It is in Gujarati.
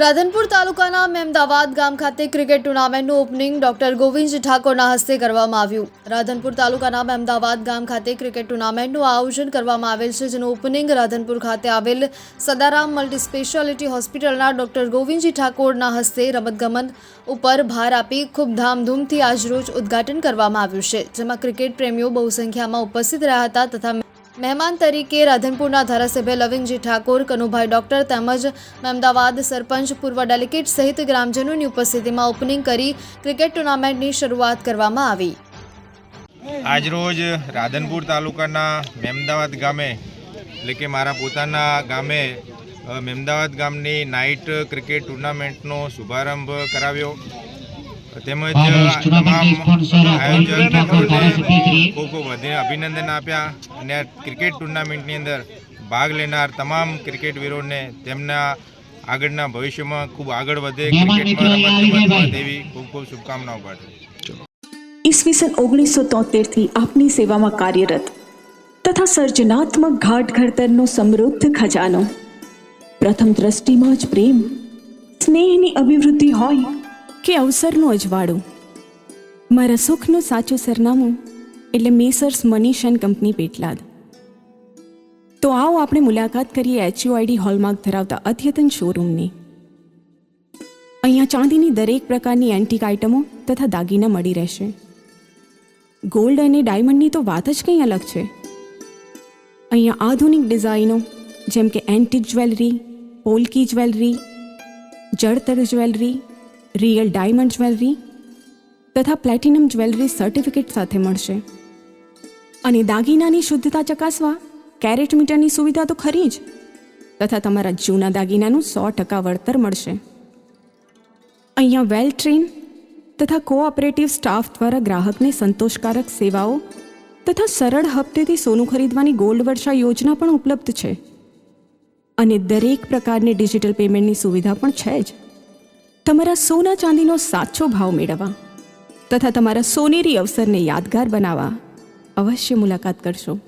રાધનપુર તાલુકાના મેમદાવાદ ગામ ખાતે ક્રિકેટ ટુર્નામેન્ટનું ઓપનિંગ ડોક્ટર ગોવિંદ ઠાકોરના હસ્તે કરવામાં આવ્યું. રાધનપુર તાલુકાના મેમદાવાદ ગામ ખાતે ક્રિકેટ ટુર્નામેન્ટનું આયોજન કરવામાં આવેલ છે, જેનું ઓપનિંગ રાધનપુર ખાતે આવેલ સદારામ મલ્ટી સ્પેશિયાલિટી હોસ્પિટલના ડોક્ટર ગોવિંદજી ઠાકોરના હસ્તે રમતગમન ઉપર ભાર આપી ખૂબ ધામધૂમથી આજરોજ ઉદ્ઘાટન કરવામાં આવ્યું છે, જેમાં ક્રિકેટ પ્રેમીઓ બહુ સંખ્યામાં ઉપસ્થિત રહ્યા હતા તથા મહેમાન તરીકે રાધનપુરના ધારાસભ્ય લવિંગજી ઠાકોર, કનુભાઈ ડોક્ટર તેમજ મહેમદાવાદ સરપંચ પૂર્વ ડેલિગેટ સહિત ગ્રામજનોની ઉપસ્થિતિમાં ઓપનિંગ કરી ક્રિકેટ ટુર્નામેન્ટની શરૂઆત કરવામાં આવી. આજરોજ રાધનપુર તાલુકાના મેમદાવાદ ગામે, એટલે કે મારા પોતાના ગામે મહેમદાવાદ ગામની નાઇટ ક્રિકેટ ટુર્નામેન્ટનો શુભારંભ કરાવ્યો. તેમજ of આયોજકોને ખૂબ ખૂબ અભિનંદન આપ્યા. અને આ ક્રિકેટ ટુર્નામેન્ટની અંદર ભાગ લેનાર તમામ ક્રિકેટવીરોને તેમના આગળના ભવિષ્યમાં ખૂબ આગળ વધે ક્રિકેટમાં રમત ગયા તેવી ખૂબ ખૂબ શુભકામનાઓ પાઠવું. ઈસવીસન ઓગણીસો તોતેરથી આપની સેવામાં કાર્યરત તથા સર્જનાત્મક ઘાટ ઘડતરનો સમૃદ્ધ ખજાનો. પ્રથમ દ્રષ્ટિમાં જ પ્રેમ સ્નેહની અભિવૃદ્ધિ હોય કે અવસરનું અજવાળું મારા સુખનું સાચું સરનામું એટલે messrs Manish and company Petlad. તો આવો આપણે મુલાકાત કરીએ એચયુઆઈડી હોલમાર્ક ધરાવતા અદ્યતન શોરૂમની. અહીંયા ચાંદીની દરેક પ્રકારની એન્ટિક આઇટમો તથા દાગીના મળી રહેશે. ગોલ્ડ અને ડાયમંડની તો વાત જ કંઈ અલગ છે. અહીંયા આધુનિક ડિઝાઇનો, જેમ કે એન્ટિક જ્વેલરી પોલકી જ્વેલરી જળતર જ્વેલરી રિયલ ડાયમંડ જ્વેલરી તથા પ્લેટિનમ જ્વેલરી સર્ટિફિકેટ સાથે મળશે. અને દાગીનાની શુદ્ધતા ચકાસવા કેરેટ મીટરની સુવિધા તો ખરી જ. તથા તમારા જૂના દાગીનાનું સો ટકા વળતર મળશે. અહીંયા વેલ ટ્રેન તથા કોઓપરેટિવ સ્ટાફ દ્વારા ગ્રાહકને સંતોષકારક સેવાઓ તથા સરળ હપ્તેથી સોનું ખરીદવાની ગોલ્ડ વર્ષા યોજના પણ ઉપલબ્ધ છે. અને દરેક પ્રકારની ડિજિટલ પેમેન્ટની સુવિધા પણ છે જ. તમારા સોના ચાંદીનો સાચો ભાવ મેળવવા તથા તમારા સોનેરી અવસરને યાદગાર બનાવવા અવશ્ય મુલાકાત કરશો.